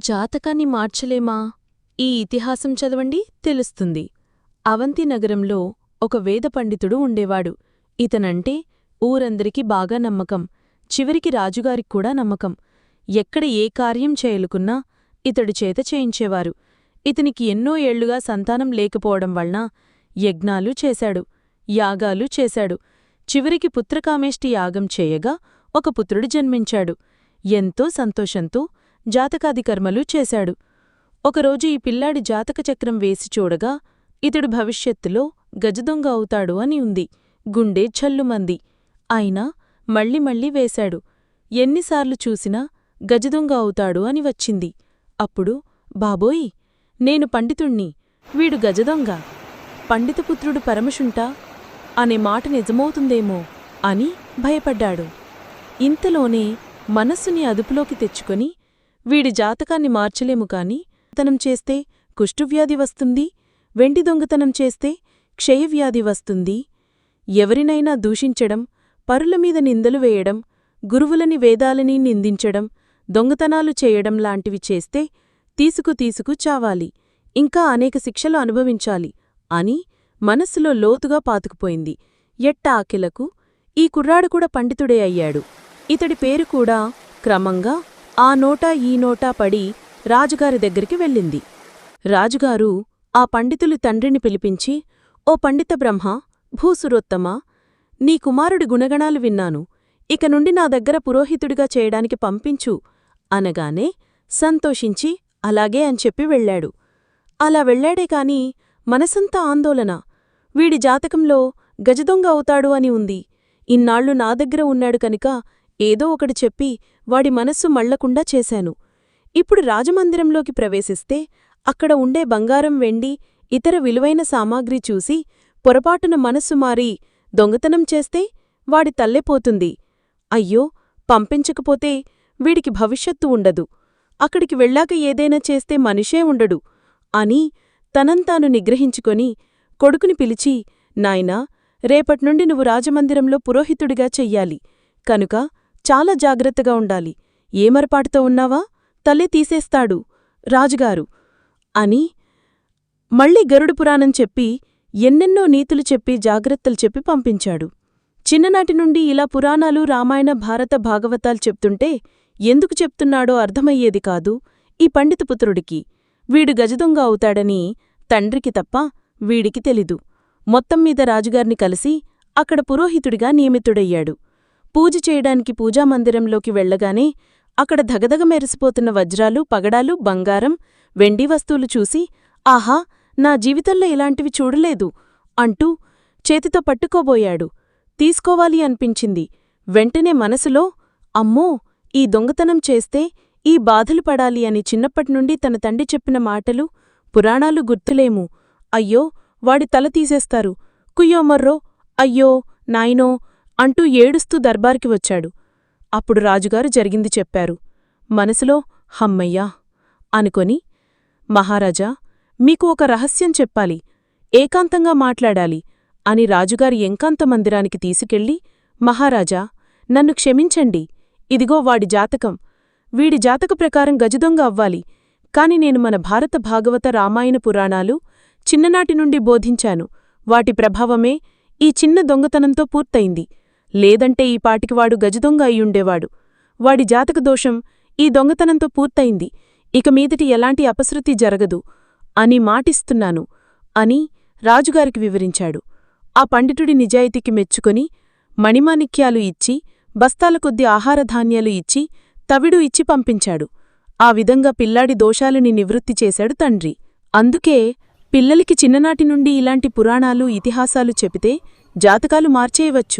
జాతకాన్ని మార్చలేమా? ఈ ఇతిహాసం చదవండి తెలుస్తుంది. అవంతి నగరంలో ఒక వేద పండితుడు ఉండేవాడు. ఇతనంటే ఊరందరికీ బాగా నమ్మకం. చివరికి రాజుగారికి కూడా నమ్మకం. ఎక్కడ ఏ కార్యం చేయలుకున్నా ఇతడు చేత చేయించేవారు. ఇతనికి ఎన్నో ఏళ్ళుగా సంతానం లేకపోవడం వలన యజ్ఞాలు చేశాడు యాగాలు చేశాడు. చివరికి పుత్రకామేష్టి యాగం చేయగా ఒక పుత్రుడు జన్మించాడు. ఎంతో సంతోషంతో జాతకాది కర్మలు చేశాడు. ఒకరోజు ఈ పిల్లాడి జాతక చక్రం వేసి చూడగా ఇతడు భవిష్యత్తులో గజదొంగ అవుతాడు అని ఉంది. గుండె ఛల్లుమంది అయినా మళ్ళీ మళ్ళీ వేశాడు. ఎన్నిసార్లు చూసినా గజదొంగ అవుతాడు అని వచ్చింది. అప్పుడు బాబోయ్ నేను పండితుణ్ణి. వీడు గజదొంగ. పండితపుత్రుడు పరమశుంటా అనే మాట నిజమవుతుందేమో అని భయపడ్డాడు. ఇంతలోనే మనస్సుని అదుపులోకి తెచ్చుకొని వీడి జాతకాన్ని మార్చలేము కాని తనం చేస్తే కుష్ఠువ్యాధి వస్తుంది వెండి దొంగతనం చేస్తే క్షయవ్యాధి వస్తుంది. ఎవరినైనా దూషించడం పరులమీద నిందలు వేయడం గురువులని వేదాలని నిందించడం దొంగతనాలు చేయడం లాంటివి చేస్తే తీసుకు తీసుకు చావాలి ఇంకా అనేక శిక్షలు అనుభవించాలి అని మనస్సులో లోతుగా పాతుకుపోయింది. ఎట్ట ఆకెలకు ఈ కుర్రాడు కూడా పండితుడే అయ్యాడు. ఇతడి పేరు కూడా క్రమంగా ఆ నోటా ఈ నోటా పడి రాజుగారి దగ్గరికి వెళ్ళింది. రాజుగారు ఆ పండితులు తండ్రిని పిలిపించి ఓ పండిత బ్రహ్మ భూసురోత్తమా నీ కుమారుడి గుణగణాలు విన్నాను. ఇక నుండి నా దగ్గర పురోహితుడిగా చేయడానికి పంపించు అనగానే సంతోషించి అలాగే అని చెప్పి వెళ్ళాడు. అలా వెళ్ళాడే కాని మనసంతా ఆందోళన. వీడి జాతకంలో గజదొంగ అవుతాడు అని ఉంది. ఇన్నాళ్ళు నా దగ్గర ఉన్నాడు కనుక ఏదో ఒకటి చెప్పి వాడి మనస్సు మళ్ళకుండా చేశాను. ఇప్పుడు రాజమందిరంలోకి ప్రవేశిస్తే అక్కడ ఉండే బంగారం వెండి ఇతర విలువైన సామాగ్రి చూసి పొరపాటున మనస్సు మారి దొంగతనం చేస్తే వాడి తల్లెపోతుంది అయ్యో పంపించకపోతే వీడికి భవిష్యత్తు ఉండదు. అక్కడికి వెళ్ళాక ఏదైనా చేస్తే మనిషే ఉండడు అని తనంతాను నిగ్రహించుకొని కొడుకుని పిలిచి నాయనా రేపట్నుండి నువ్వు రాజమందిరంలో పురోహితుడిగా చెయ్యాలి. కనుక చాలా జాగ్రత్తగా ఉండాలి. ఏమరపాటుతో ఉన్నావా? తల్లి తీసేస్తాడు. రాజుగారు. అని మళ్ళీ గరుడు పురాణం చెప్పి ఎన్నెన్నో నీతులు చెప్పి జాగ్రత్తలు చెప్పి పంపించాడు. చిన్ననాటి నుండి ఇలా పురాణాలు రామాయణ భారత భాగవతాలు చెప్తుంటే ఎందుకు చెప్తున్నాడో అర్థమయ్యేది కాదు ఈ పండితపుత్రుడికి వీడు గజదొంగ అవుతాడని తండ్రికి తప్ప వీడికి తెలీదు. మొత్తంమీద రాజుగారిని కలిసి అక్కడ పురోహితుడిగా నియమితుడయ్యాడు. పూజ చేయడానికి పూజామందిరంలోకి వెళ్ళగానే అక్కడ ధగధగ మెరిసిపోతున్న వజ్రాలు పగడాలు బంగారం వెండి వస్తువులు చూసి ఆహా నా జీవితంలో ఇలాంటివి చూడలేదు అంటూ చేతితో పట్టుకోబోయాడు. తీసుకోవాలి అనిపించింది. వెంటనే మనసులో అమ్మో ఈ దొంగతనం చేస్తే ఈ బాధలు పడాలి అని చిన్నప్పటినుండి తన తండ్రి చెప్పిన మాటలు పురాణాలు గుర్తులేము. అయ్యో వాడి తల తీసేస్తారు. కుయ్యోమర్రో అయ్యో నాయనో అంటూ ఏడుస్తూ దర్బార్కి వచ్చాడు. అప్పుడు రాజుగారు జరిగింది చెప్పారు. మనసులో హమ్మయ్యా! అనుకొని మహారాజా మీకు ఒక రహస్యం చెప్పాలి. ఏకాంతంగా మాట్లాడాలి అని రాజుగారి ఎంకాంత మందిరానికి తీసుకెళ్ళి మహారాజా నన్ను క్షమించండి. ఇదిగో వాడి జాతకం. వీడి జాతక ప్రకారం గజదొంగ అవ్వాలి. కాని నేను మన భారత భాగవత రామాయణ పురాణాలు చిన్ననాటి నుండి బోధించాను. వాటి ప్రభావమే ఈ చిన్న దొంగతనంతో పూర్తయింది. లేదంటే ఈ పాటికి వాడు గజదొంగ అయ్యుండేవాడు. వాడి జాతక దోషం ఈ దొంగతనంతో పూర్తయింది. ఇక మీదటి ఎలాంటి అపశృతి జరగదు. అని మాటిస్తున్నాను అని రాజుగారికి వివరించాడు. ఆ పండితుడి నిజాయితీకి మెచ్చుకొని మణిమాణిక్యాలు ఇచ్చి బస్తాల కొద్ది ఆహారధాన్యాలు ఇచ్చి తవిడు ఇచ్చి పంపించాడు. ఆ విధంగా పిల్లాడి దోషాలని నివృత్తి చేశాడు తండ్రి. అందుకే పిల్లలకి చిన్ననాటి నుండి ఇలాంటి పురాణాలు ఇతిహాసాలు చెబితే జాతకాలు మార్చేయవచ్చు.